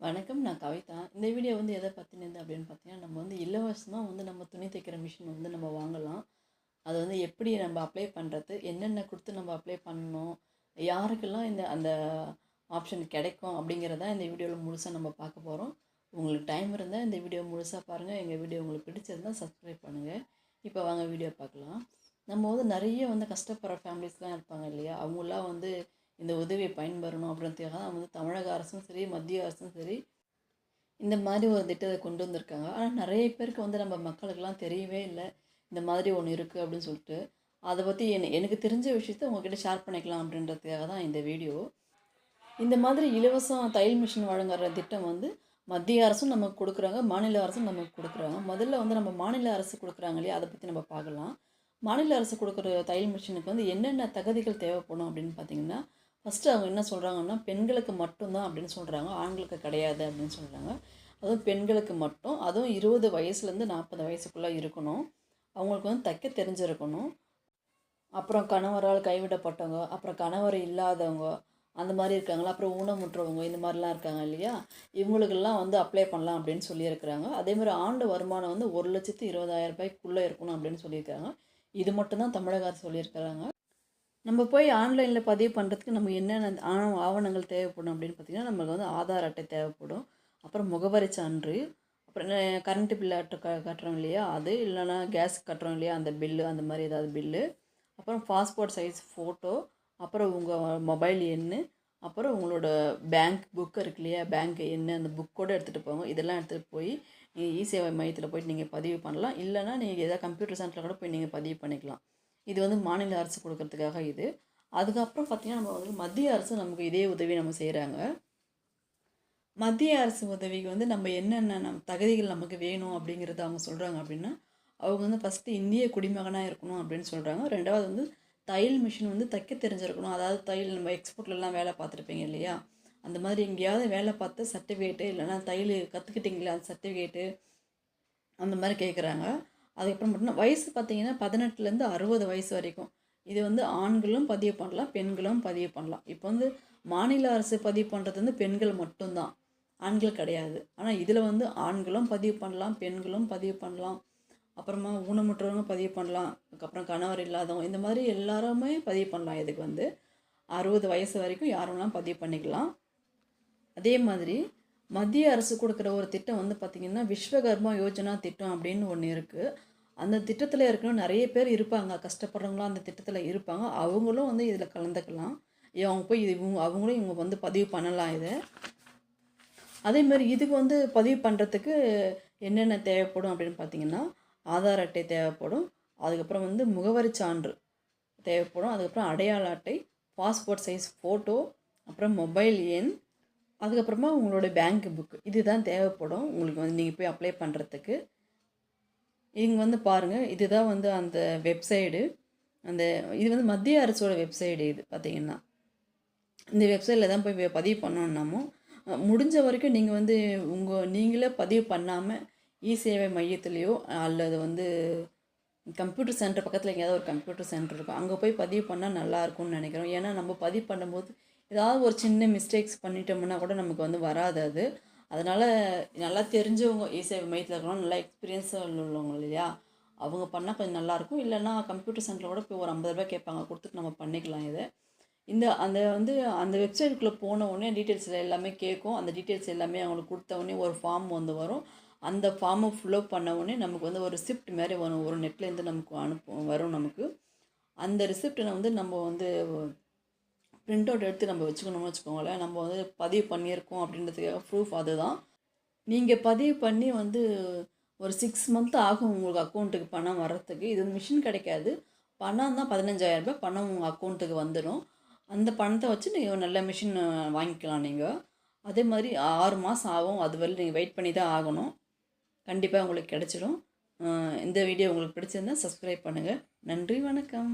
வணக்கம் நான் கவிதா. இந்த வீடியோ வந்து எதை பற்றினது அப்படின்னு பார்த்தீங்கன்னா நம்ம வந்து இலவசமாக வந்து நம்ம துணி தைக்கிற மிஷின் வந்து நம்ம வாங்கலாம். அது வந்து எப்படி நம்ம அப்ளை பண்ணுறது என்னென்ன கொடுத்து நம்ம அப்ளை பண்ணணும் யாருக்கெல்லாம் இந்த அந்த ஆப்ஷன் கிடைக்கும் அப்படிங்கிறத இந்த வீடியோவில் முழுசாக நம்ம பார்க்க போகிறோம் உங்களுக்கு டைம் இருந்தால் இந்த வீடியோ முழுசாக பாருங்கள் எங்கள் வீடியோ உங்களுக்கு பிடிச்சிருந்தா சப்ஸ்கிரைப் பண்ணுங்கள் இப்போ வாங்க வீடியோ பார்க்கலாம். நம்ம வந்து நிறைய வந்து கஷ்டப்படுற ஃபேமிலிஸ்லாம் இருப்பாங்க இல்லையா? அவங்களாம் வந்து இந்த உதவியை பயன்பெறணும் அப்படின்றதுக்காக தான் வந்து தமிழக அரசும் சரி மத்திய அரசும் சரி இந்த மாதிரி ஒரு திட்டத்தை கொண்டு வந்திருக்காங்க. ஆனால் நிறைய பேருக்கு வந்து நம்ம மக்களுக்கெல்லாம் தெரியவே இல்லை. இந்த மாதிரி ஒன்று இருக்குது அப்படின்னு சொல்லிட்டு. அதை பற்றி என் எனக்கு தெரிஞ்ச விஷயத்த உங்ககிட்ட ஷேர் பண்ணிக்கலாம் அப்படின்றதுக்காக தான் இந்த வீடியோ இந்த மாதிரி இலவசம் தையல் மிஷின் வழங்குற திட்டம் வந்து மத்திய அரசும் நமக்கு கொடுக்குறாங்க மாநில அரசும் நமக்கு கொடுக்குறாங்க. முதல்ல வந்து நம்ம மாநில அரசு கொடுக்குறாங்க இல்லையா? அதை பற்றி நம்ம பார்க்கலாம். மாநில அரசு கொடுக்குற தையல் மிஷினுக்கு வந்து என்னென்ன தகுதிகள் தேவைப்படும் அப்படின்னு பார்த்தீங்கன்னா ஃபஸ்ட்டு அவங்க என்ன சொல்கிறாங்கன்னா பெண்களுக்கு மட்டும்தான் அப்படின்னு சொல்கிறாங்க ஆண்களுக்கு கிடையாது அப்படின்னு சொல்கிறாங்க அதுவும் பெண்களுக்கு மட்டும். அதுவும் இருபது வயசுலேருந்து நாற்பது வயசுக்குள்ளே இருக்கணும். அவங்களுக்கு வந்து தைக்க தெரிஞ்சிருக்கணும். அப்புறம் கணவரால் கைவிடப்பட்டவங்க அப்புறம் கணவர் இல்லாதவங்க அந்த மாதிரி இருக்காங்களா? அப்புறம் ஊனமுற்றவங்க இந்த மாதிரிலாம் இருக்காங்க இல்லையா? இவங்களுக்கெல்லாம் வந்து அப்ளை பண்ணலாம் அப்படின்னு சொல்லியிருக்கிறாங்க. அதேமாதிரி ஆண்டு வருமானம் வந்து ஒரு லட்சத்து இருபதாயிரம் ரூபாய்க்குள்ளே இருக்கணும் அப்படின்னு சொல்லியிருக்காங்க. இது மட்டும்தான் தமிழக அரசு சொல்லியிருக்கிறாங்க. நம்ம போய் ஆன்லைனில் பதிவு பண்ணுறதுக்கு நம்ம என்னென்ன ஆவ ஆவணங்கள் தேவைப்படும் அப்படின்னு பார்த்தீங்கன்னா நம்மளுக்கு வந்து ஆதார் அட்டை தேவைப்படும். அப்புறம் முகவரி சான்று அப்புறம் கரண்ட்டு பில் அட்டை க கட்டுறோம் இல்லையா அது இல்லைன்னா கேஸ் கட்டுறோம் இல்லையா அந்த பில்லு அந்த மாதிரி ஏதாவது பில்லு அப்புறம் பாஸ்போர்ட் சைஸ் ஃபோட்டோ அப்புறம் உங்கள் மொபைல் எண் அப்புறம் உங்களோட பேங்க் புக்கு இருக்கு இல்லையா பேங்க் எண் அந்த புக்கோடு எடுத்துகிட்டு போங்க. இதெல்லாம் எடுத்துகிட்டு போய் நீங்கள் இ சேவை மையத்தில் போயிட்டு நீங்கள் பதிவு பண்ணலாம். இல்லைனா நீங்கள் எதாவது கம்ப்யூட்டர் சென்டரில் கூட போய் நீங்கள் பதிவு பண்ணிக்கலாம். இது வந்து மாநில அரசு கொடுக்கறதுக்காக இது. அதுக்கப்புறம் பார்த்திங்கன்னா நம்ம வந்து மத்திய அரசு நமக்கு இதே உதவி நம்ம செய்கிறாங்க மத்திய அரசு உதவிக்கு வந்து நம்ம என்னென்ன நம் தகுதிகள் நமக்கு வேணும் அப்படிங்கிறத அவங்க சொல்கிறாங்க அப்படின்னா அவங்க வந்து ஃபஸ்ட்டு இந்திய குடிமகனாக இருக்கணும் அப்படின்னு சொல்கிறாங்க ரெண்டாவது வந்து தையல் மிஷின் வந்து தைக்க தெரிஞ்சிருக்கணும். அதாவது தையல் நம்ம எக்ஸ்போர்ட்லலாம் வேலை பார்த்துருப்பீங்க இல்லையா? அந்த மாதிரி எங்கேயாவது வேலை பார்த்து சர்டிஃபிகேட்டு இல்லைனா தையல் கற்றுக்கிட்டிங்களா அந்த சர்டிஃபிகேட்டு அந்த மாதிரி கேட்குறாங்க அதுக்கப்புறம் பார்த்தீங்கன்னா வயசு பார்த்தீங்கன்னா பதினெட்டுலேருந்து அறுபது வயசு வரைக்கும். இது வந்து ஆண்களும் பதிவு பண்ணலாம் பெண்களும் பதிவு பண்ணலாம். இப்போ வந்து மாநில அரசு பதிவு பண்ணுறது வந்து பெண்கள் மட்டும்தான். ஆண்கள் கிடையாது. ஆனால் இதில் வந்து ஆண்களும் பதிவு பண்ணலாம் பெண்களும் பதிவு பண்ணலாம். அப்புறமா ஊனமுற்றவங்க பதிவு பண்ணலாம். அதுக்கப்புறம் கணவர் இல்லாதவங்க இந்த மாதிரி எல்லாருமே பதிவு பண்ணலாம் இதுக்கு வந்து. அறுபது வயசு வரைக்கும் யாரெல்லாம் பதிவு பண்ணிக்கலாம். அதே மாதிரி மத்திய அரசு கொடுக்குற ஒரு திட்டம் வந்து பார்த்திங்கன்னா விஸ்வகர்மா யோஜனா திட்டம் அப்படின்னு ஒன்று இருக்குது அந்த திட்டத்தில் இருக்கணும் நிறைய பேர் இருப்பாங்க. கஷ்டப்படுறவங்களாம் அந்த திட்டத்தில் இருப்பாங்க. அவங்களும் வந்து இதில் கலந்துக்கலாம். அவங்க போய் இது இவங்க அவங்களும் இவங்க வந்து பதிவு பண்ணலாம் இதை. அதேமாதிரி இதுக்கு வந்து பதிவு பண்ணுறதுக்கு என்னென்ன தேவைப்படும் அப்படின்னு பார்த்தீங்கன்னா ஆதார் அட்டை தேவைப்படும். அதுக்கப்புறம் வந்து முகவரி சான்று தேவைப்படும். அதுக்கப்புறம் அடையாள அட்டை பாஸ்போர்ட் சைஸ் ஃபோட்டோ அப்புறம் மொபைல் எண் அதுக்கப்புறமா உங்களோட பேங்க் புக்கு இதுதான் தேவைப்படும். உங்களுக்கு வந்து நீங்கள் போய் அப்ளை பண்ணுறதுக்கு இங்கே வந்து பாருங்கள் இதுதான் வந்து அந்த வெப்சைடு அந்த இது வந்து மத்திய அரசோட வெப்சைடு இது பார்த்திங்கன்னா இந்த வெப்சைட்டில் தான் போய் பதிவு பண்ணோன்னாமோ முடிஞ்ச வரைக்கும் நீங்கள் வந்து உங்கள் நீங்களே பதிவு பண்ணாமல் இ சேவை மையத்துலேயோ அல்லது வந்து கம்ப்யூட்டர் சென்டர் பக்கத்தில் எங்கேயாவது ஒரு கம்ப்யூட்டர் சென்டர் இருக்கும். அங்கே போய் பதிவு பண்ணால் நல்லாயிருக்கும்னு நினைக்கிறோம். ஏன்னா நம்ம பதிவு பண்ணும்போது ஏதாவது ஒரு சின்ன மிஸ்டேக்ஸ் பண்ணிட்டோம்னா கூட நமக்கு வந்து வராது அது. அதனால் நல்லா தெரிஞ்சவங்க ஈஸியாக மையத்தில் இருக்கிறவங்க நல்லா எக்ஸ்பீரியன்ஸ் உள்ளவங்க இல்லையா? அவங்க பண்ணால் கொஞ்சம் நல்லாயிருக்கும் இல்லைன்னா கம்ப்யூட்டர் சென்டரில் கூட போய் ஒரு ஐம்பது ரூபாய் கேட்பாங்க. கொடுத்துட்டு நம்ம பண்ணிக்கலாம் இதை. இந்த அந்த வந்து அந்த வெப்சைட்டுக்குள்ளே போன உடனே டீட்டெயில்ஸில் எல்லாமே கேட்கும். அந்த டீட்டெயில்ஸ் எல்லாமே அவங்களுக்கு கொடுத்த உடனே ஒரு ஃபார்ம் வந்து வரும். அந்த ஃபார்மை ஃபில்அப் பண்ண உடனே நமக்கு வந்து ஒரு ரிசிப்ட் மாதிரி வரும். ஒரு நெட்லேருந்து நமக்கு அனுப்பும் வரும் நமக்கு. அந்த ரிசிப்டை வந்து நம்ம வந்து பிரிண்ட் அவுட் எடுத்து நம்ம வச்சுக்கணும்னு வச்சுக்கோங்களேன். நம்ம வந்து பதிவு பண்ணியிருக்கோம் அப்படின்றதுக்காக ப்ரூஃப் அதுதான். நீங்கள் பதிவு பண்ணி வந்து ஒரு சிக்ஸ் மந்த் ஆகும் உங்களுக்கு அக்கௌண்ட்டுக்கு பணம் வர்றதுக்கு. இது மிஷின் கிடைக்காது. பணம் தான் பதினஞ்சாயிரம் ரூபாய் பணம் உங்கள் அக்கௌண்ட்டுக்கு வந்துடும் அந்த பணத்தை வச்சு நீங்கள் நல்ல மிஷின் வாங்கிக்கலாம் நீங்கள் அதே மாதிரி ஆறு மாதம் ஆகும். அது வரையில் நீங்கள் வெயிட் பண்ணி தான் ஆகணும். கண்டிப்பாக உங்களுக்கு கிடச்சிடும் இந்த வீடியோ உங்களுக்கு பிடிச்சிருந்தால் சப்ஸ்கிரைப் பண்ணுங்கள் நன்றி வணக்கம்.